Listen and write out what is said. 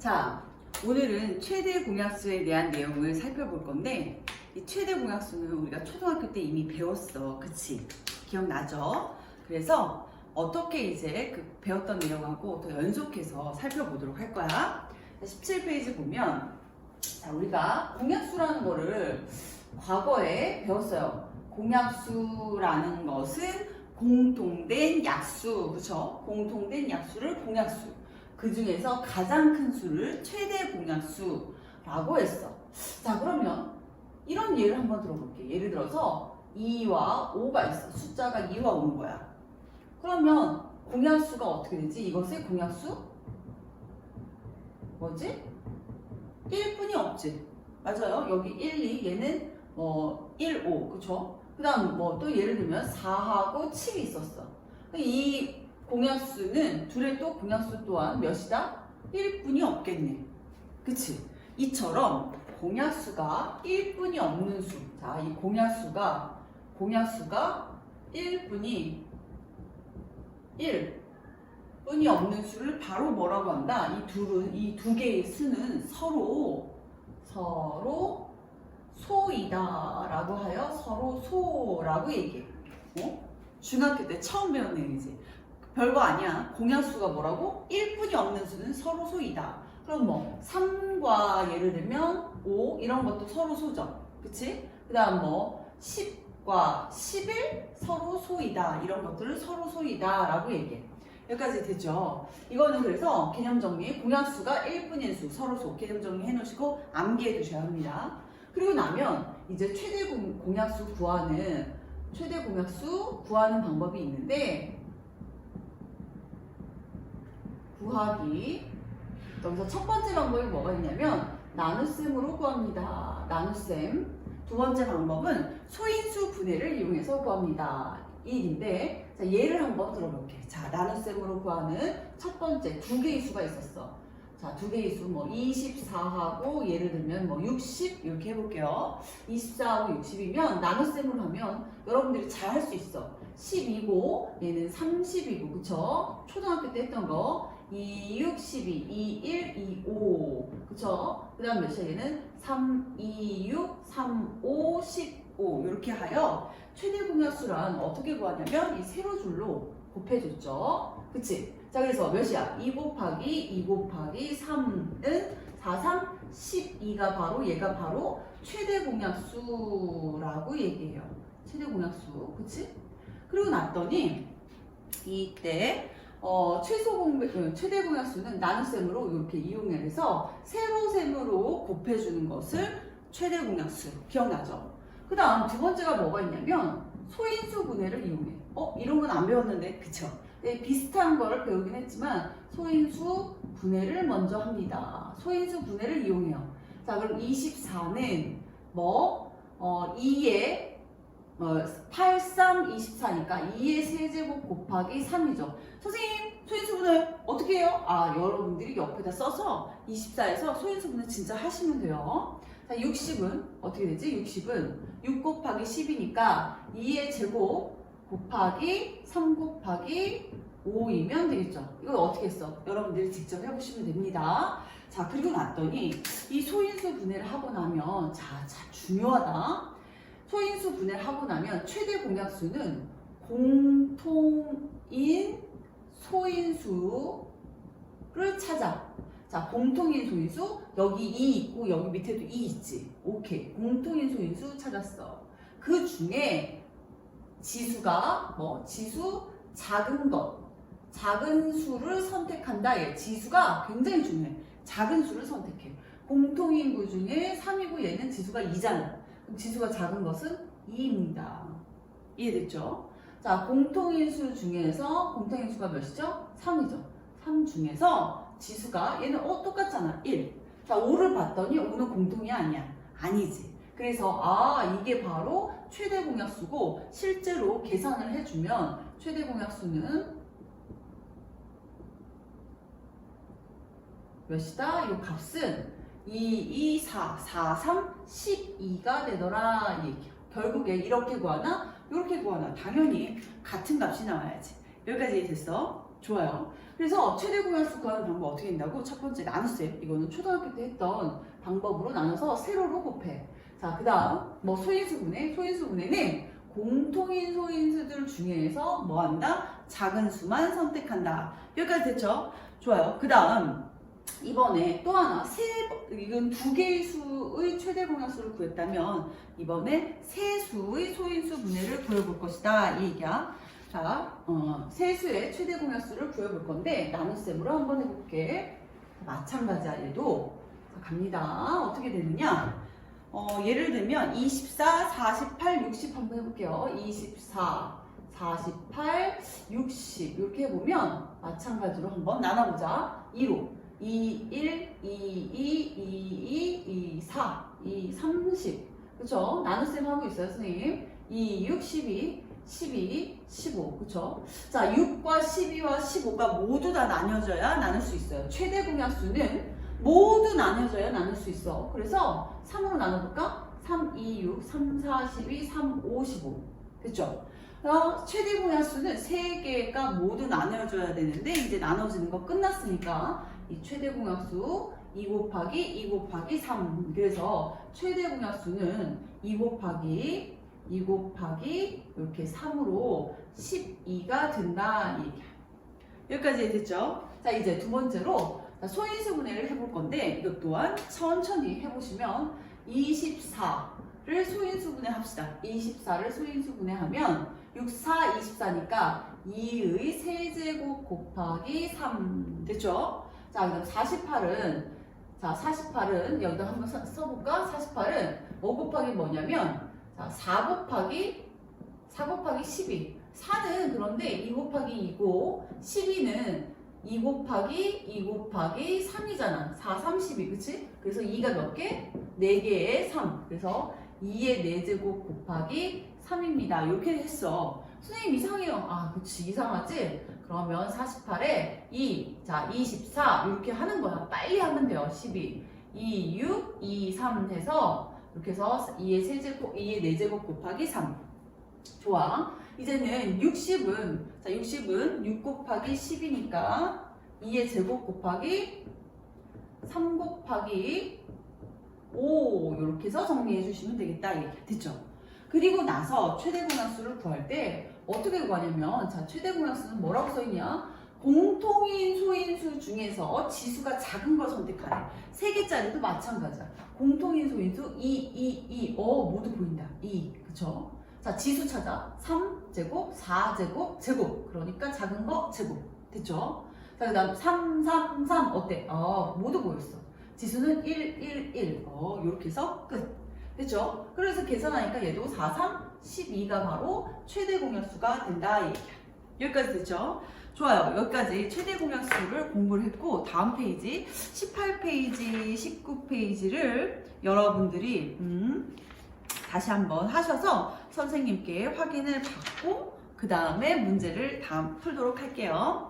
자, 오늘은 최대 공약수에 대한 내용을 살펴볼 건데 이 최대 공약수는 우리가 초등학교 때 이미 배웠어. 그치? 기억나죠? 그래서 어떻게 이제 그 배웠던 내용하고 더 연속해서 살펴보도록 할 거야. 자, 17페이지 보면 자, 우리가 공약수라는 거를 과거에 배웠어요. 공약수라는 것은 공통된 약수, 그쵸? 공통된 약수를 공약수. 그 중에서 가장 큰 수를 최대 공약수라고 했어. 자, 그러면 이런 예를 한번 들어볼게. 예를 들어서 2와 5가 있어. 숫자가 2와 5인 거야. 그러면 공약수가 어떻게 되지? 이것의 공약수? 뭐지? 1뿐이 없지. 맞아요. 여기 1, 2, 얘는 뭐 1, 5, 그쵸? 그 다음 뭐 또 예를 들면 4하고 7이 있었어. 이 공약수는 둘의 또 공약수 또한 몇이다? 1뿐이 없겠네. 그치? 이처럼 공약수가 1뿐이 없는 수. 자, 이 공약수가, 공약수가 1뿐이 1 뿐이 없는 수를 바로 뭐라고 한다? 이 둘은, 이 두 개의 수는 서로, 서로 소이다라고 하여 서로 소라고 얘기해. 어? 중학교 때 처음 배운 내용이지. 별거 아니야. 공약수가 뭐라고? 1뿐이 없는 수는 서로 소이다. 그럼 뭐 3과 예를 들면 5 이런 것도 서로 소죠. 그치? 그 다음 뭐 10과 11 서로 소이다. 이런 것들을 서로 소이다 라고 얘기해. 여기까지 됐죠? 이거는 그래서 개념 정리, 공약수가 1뿐인 수, 서로 소 개념 정리 해놓으시고 암기해 두셔야 합니다. 그리고 나면 이제 최대 공- 공약수 구하는 최대 공약수 구하는 방법이 있는데 구하기 여기서 첫 번째 방법이 뭐가 있냐면 나눗셈으로 구합니다. 나눗셈 두 번째 방법은 소인수 분해를 이용해서 구합니다. 1인데 자, 예를 한번 들어볼게. 자 나눗셈으로 구하는 첫 번째 두 개의 수가 있었어. 자, 두 개의 수, 뭐, 24하고, 예를 들면, 뭐, 60, 이렇게 해볼게요. 24하고 60이면, 나눗셈으로 하면, 여러분들이 잘 할 수 있어. 10이고, 얘는 30이고, 그쵸? 초등학교 때 했던 거. 2, 6, 12, 2, 1, 2, 5. 그쵸? 그 다음 몇이야? 얘는 3, 2, 6, 3, 5, 15. 이렇게 하여, 최대 공약수란 어떻게 구하냐면, 이 세로 줄로 곱해줬죠. 그치? 자, 그래서 몇이야? 2 곱하기 2 곱하기 3은 4, 3, 12가 바로 얘가 바로 최대 공약수라고 얘기해요. 최대 공약수. 그치? 그리고 났더니 이때 어, 최소 공 어, 최대 공약수는 나눗셈으로 이렇게 이용해서 세로셈으로 곱해주는 것을 최대 공약수. 기억나죠? 그 다음 두 번째가 뭐가 있냐면 소인수 분해를 이용해. 어? 이런 건 안 배웠는데. 그쵸? 네, 비슷한 거를 배우긴 했지만 소인수 분해를 먼저 합니다. 소인수 분해를 이용해요. 자, 그럼 24는 뭐 어, 2에 어, 8, 3, 24니까 2의 세제곱 곱하기 3이죠. 선생님, 소인수 분해 어떻게 해요? 아, 여러분들이 옆에다 써서 24에서 소인수 분해 진짜 하시면 돼요. 자, 60은 어떻게 되지? 60은 6 곱하기 10이니까 2의 제곱 곱하기 3 곱하기 5이면 되겠죠. 이걸 어떻게 했어? 여러분들이 직접 해보시면 됩니다. 자, 그리고 났더니 이 소인수 분해를 하고 나면 자, 자 중요하다. 소인수 분해를 하고 나면 최대 공약수는 공통인 소인수를 찾아. 자, 공통인 소인수 여기 2 있고 여기 밑에도 2 있지. 오케이. 공통인 소인수 찾았어. 그 중에 지수가 뭐 지수 작은 것 작은 수를 선택한다 얘 지수가 굉장히 중요해 작은 수를 선택해 공통인 구 중에 3이고 얘는 지수가 2잖아 그럼 지수가 작은 것은 2입니다 이해됐죠? 자 공통인수 중에서 공통인수가 몇이죠? 3이죠 3 중에서 지수가 얘는 어 똑같잖아 1 자 5를 봤더니 5는 공통이 아니야 아니지 그래서 아 이게 바로 최대 공약수고 실제로 계산을 해 주면 최대 공약수는 몇이다? 이 값은 2, 2, 4, 4, 3, 12가 되더라. 결국에 이렇게 구하나? 이렇게 구하나? 당연히 같은 값이 나와야지. 여기까지 됐어? 좋아요. 그래서 최대 공약수 구하는 방법 어떻게 된다고? 첫 번째 나눗셈. 이거는 초등학교 때 했던 방법으로 나눠서 세로로 곱해. 자, 그 다음 뭐 소인수 분해. 소인수 분해는 공통인 소인수들 중에서 뭐 한다? 작은 수만 선택한다. 여기까지 됐죠? 좋아요. 그 다음 이번에 또 하나 세 번- 이건 두 개의 수의 최대 공약수를 구했다면 이번에 세 수의 소인수 분해를 구해볼 것이다 이 얘기야. 자, 어, 세 수의 최대 공약수를 구해볼 건데 나눗셈으로 한번 해볼게. 마찬가지야 얘도 자, 갑니다. 어떻게 되느냐? 어, 예를 들면 24, 48, 60 한번 해볼게요. 24, 48, 60 이렇게 해보면 마찬가지로 한번 나눠보자. 2로 2, 1, 2, 2, 2, 2, 2, 4, 2, 30 그쵸? 나눗셈 하고 있어요 선생님 2, 6, 12, 12, 15 그쵸? 자 6과 12와 15가 모두 다 나뉘어져야 나눌 수 있어요 최대 공약수는 모두 나눠져야 나눌 수 있어. 그래서 3으로 나눠볼까? 3, 2, 6, 3, 4, 12, 3, 5, 15. 됐죠? 어, 최대 공약수는 3개가 모두 나눠져야 되는데 이제 나눠지는 거 끝났으니까 이 최대 공약수 2 곱하기 2 곱하기 3 그래서 최대 공약수는 2 곱하기 2 곱하기 이렇게 3으로 12가 된다. 여기까지 됐죠? 자 이제 두 번째로 자, 소인수 분해를 해볼 건데 이것 또한 천천히 해보시면 24를 소인수 분해 합시다. 24를 소인수 분해 하면 6, 4, 24니까 2의 세제곱 곱하기 3 됐죠? 자 그다음 48은 자 48은 여기다 한번 써- 써볼까? 48은 5 곱하기 뭐냐면 자, 4 곱하기 4 곱하기 12 4는 그런데 2 곱하기 2고 12는 2 곱하기 2 곱하기 3이잖아. 4, 32, 그치? 그래서 2가 몇 개? 4개에 3. 그래서 2의 4제곱 곱하기 3입니다. 이렇게 했어. 선생님 이상해요. 아, 그치. 이상하지? 그러면 48에 2, 자, 24. 이렇게 하는 거야. 빨리 하면 돼요. 12. 2, 6, 2, 3 해서 이렇게 해서 2의 세제곱, 2의 4제곱 곱하기 3. 좋아. 이제는 60은 자 60은 6 곱하기 10이니까 2의 제곱 곱하기 3 곱하기 5 이렇게 해서 정리해 주시면 되겠다 이게 됐죠? 그리고 나서 최대 공약수를 구할 때 어떻게 구하냐면 자 최대 공약수는 뭐라고 써있냐 공통인 소인수 중에서 지수가 작은 걸 선택하래 세 개짜리도 마찬가지야 공통인 소인수 2, 2, 2. 어 모두 보인다 2 그쵸? 자, 지수 찾아. 3제곱, 4제곱, 제곱. 그러니까 작은 거 제곱. 됐죠? 자, 그 다음 3, 3, 3. 어때? 어, 모두 보였어. 지수는 1, 1, 1. 어, 이렇게 해서 끝. 됐죠? 그래서 계산하니까 얘도 4, 3, 12가 바로 최대 공약수가 된다. 이 얘기야. 여기까지 됐죠? 좋아요. 여기까지 최대 공약수를 공부를 했고, 다음 페이지, 18페이지, 19페이지를 여러분들이, 음, 다시 한번 하셔서 선생님께 확인을 받고 그 다음에 문제를 다음 풀도록 할게요.